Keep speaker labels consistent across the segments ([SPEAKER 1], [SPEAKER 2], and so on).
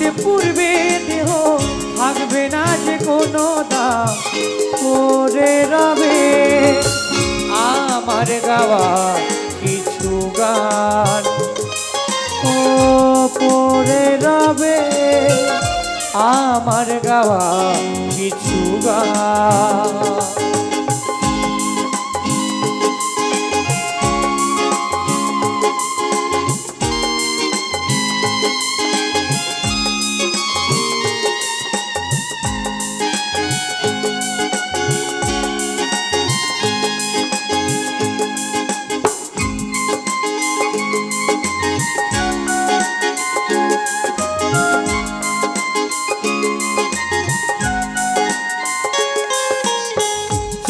[SPEAKER 1] আগুনেতে পূর্বে দেহ থাকবে না যে কোনো দাম করে রবে, আমার গাওয়া কিছু গান। ও পরে রবে, আমার গাওয়া কিছু গান।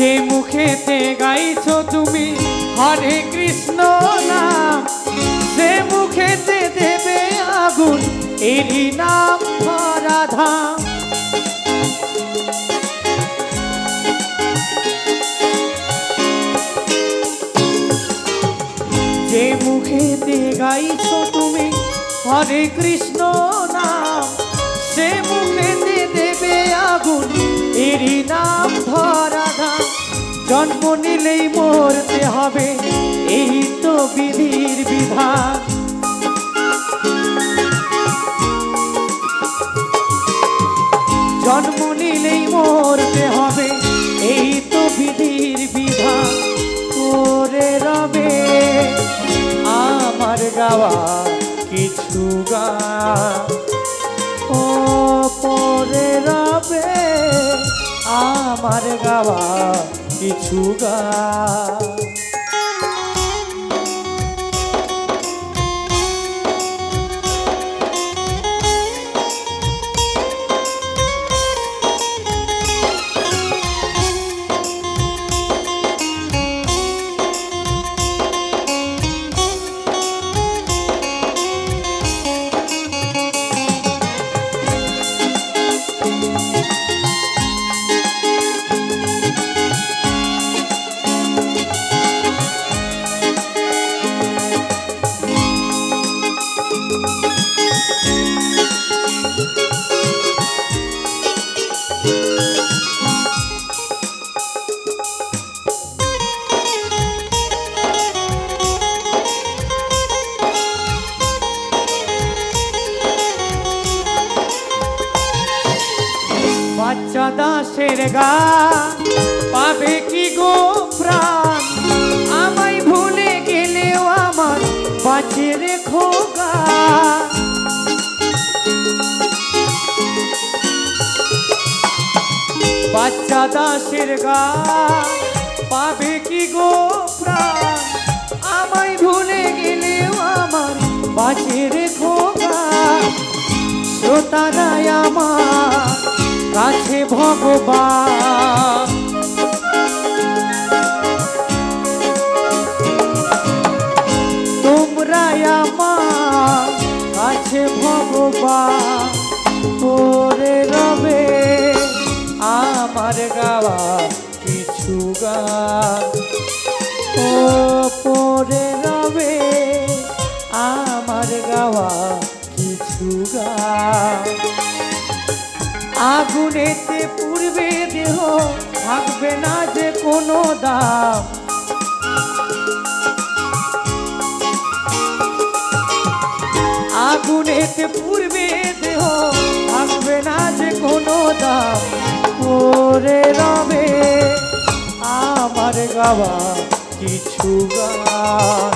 [SPEAKER 1] যে মুখেতে গাইছো তুমি, হরে কৃষ্ণ নাম। সে মুখেতে দেবে আগুন, এরই নাম রাধাম যে মুখেতে গাইছো তুমি, হরে কৃষ্ণ নাম। জন্ম নিলেই মরতে হবে, এই তো বিধির বিধান। জন্ম নিলেই মরতে হবে, এই তো বিধির বিধান। করে রবে, আমার গাওয়া কিছু গান। ও পরে রবে, আমার গাওয়া কিছু গান দাসের গা পাবে কি গো প্রাণ? আমায় বাঁচে রে খোকা বাচ্চা দাসের গা পাবে কি গো প্রাণ? আমায় ভুলে গেলেও আমার বাঁচে রে খোকা শ্রোতারাই আমার কাছে ভগবান। তোমরাই আমার কাছে ভগবান। পরে রবে আমার গাওয়া কিছু গান। ও পরে রবে আমার গাওয়া কিছু গান। আগুনেতে পূর্বে দেহ থাকবে না যে কোনো দাম। আগুনেতে পূর্বে দেহ থাকবে না যে কোনো দাম। করে রবে, আমার গাওয়া কিছু গান।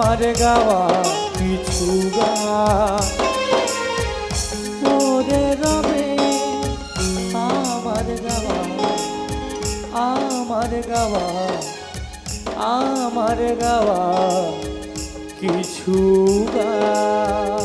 [SPEAKER 1] আমার গাওয়া কিছু গা। ওরে রবে আমার গাওয়া আমার গাওয়া আমার গাওয়া কিছু গান